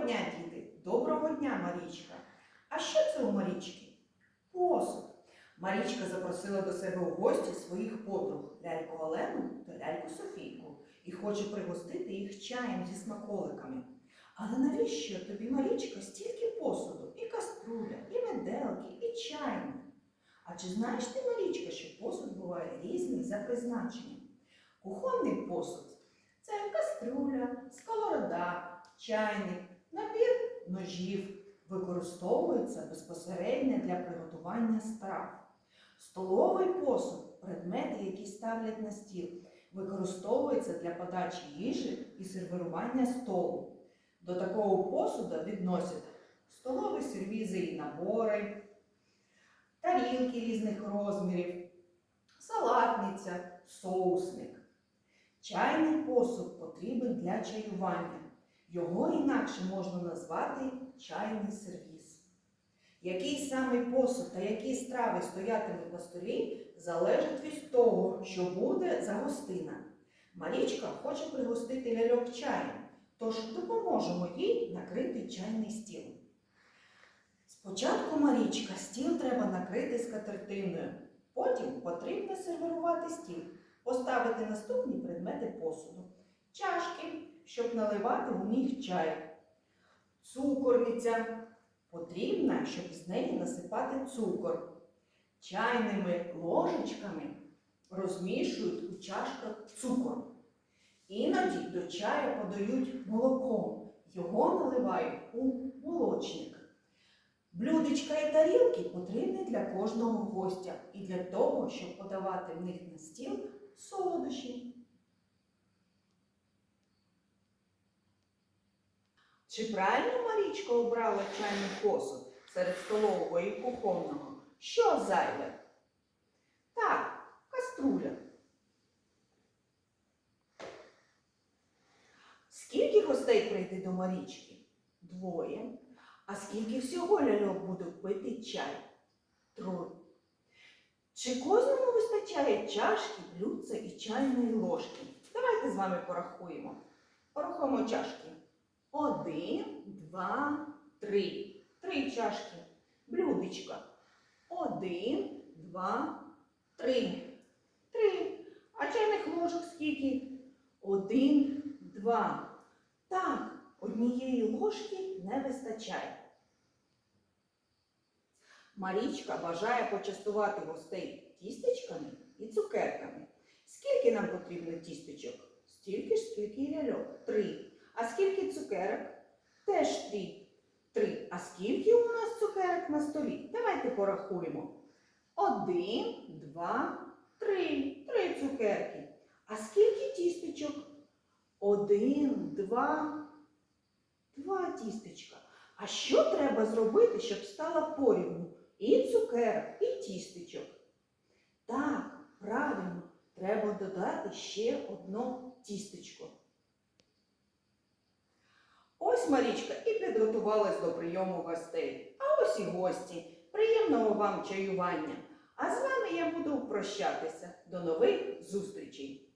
дня, діти! Доброго дня, Марічка! А що це у Марічки? Посуд. Марічка запросила до себе у гості своїх подруг ляльку Олену та ляльку Софійку і хоче пригостити їх чаєм зі смаколиками. Але навіщо тобі, Марічка, стільки посуду? І каструля, і меделки, і чайник. А чи знаєш ти, Марічка, що посуд буває різний за призначенням? Кухонний посуд це каструля, сковорода, чайник, набір ножів використовується безпосередньо для приготування страв. Столовий посуд предмети, які ставлять на стіл, використовується для подачі їжі і сервірування столу. До такого посуду відносять столові сервізи і набори, тарілки різних розмірів, салатниця, соусник. Чайний посуд потрібен для чаювання. Його інакше можна назвати чайний сервіз. Який саме посуд та які страви стоятимуть на столі, залежить від того, що буде за гостина. Марічка хоче пригостити ляльок чаєм, тож допоможемо їй накрити чайний стіл. Спочатку Марічка стіл треба накрити скатертиною, потім потрібно сервірувати стіл, поставити наступні предмети посуду, чашки, щоб наливати у них чай, цукорниця потрібна, щоб з неї насипати цукор. Чайними ложечками розмішують у чашках цукор. Іноді до чаю подають молоком, його наливають у молочник. Блюдечка і тарілки потрібні для кожного гостя і для того, щоб подавати в них на стіл солодощі. Чи правильно Марічка обрала чайний посуд серед столового і кухонного? Що зайве? Так, каструля. Скільки гостей прийде до Марічки? Двоє. А скільки всього ляльок будуть пити чай? Троє. Чи кожному вистачає чашки, блюдця і чайної ложки? Давайте з вами порахуємо. Порахуємо чашки. Один, два, три. Три чашки. Блюдечка. Один, два, три. Три. А чайних ложок скільки? Один, два. Так, однієї ложки не вистачає. Марічка бажає почастувати гостей тістечками і цукерками. Скільки нам потрібно тістечок? Стільки ж, скільки і ляльок. Три. А скільки цукерок? Теж три. Три. А скільки у нас цукерок на столі? Давайте порахуємо. Один, два, три. Три цукерки. А скільки тістечок? Один, два, два тістечка. А що треба зробити, щоб стало порівну і цукерок, і тістечок? Так, правильно, треба додати ще одно тістечко. Марічка і підготувалась до прийому гостей. А ось і гості. Приємного вам чаювання. А з вами я буду прощатися. До нових зустрічей!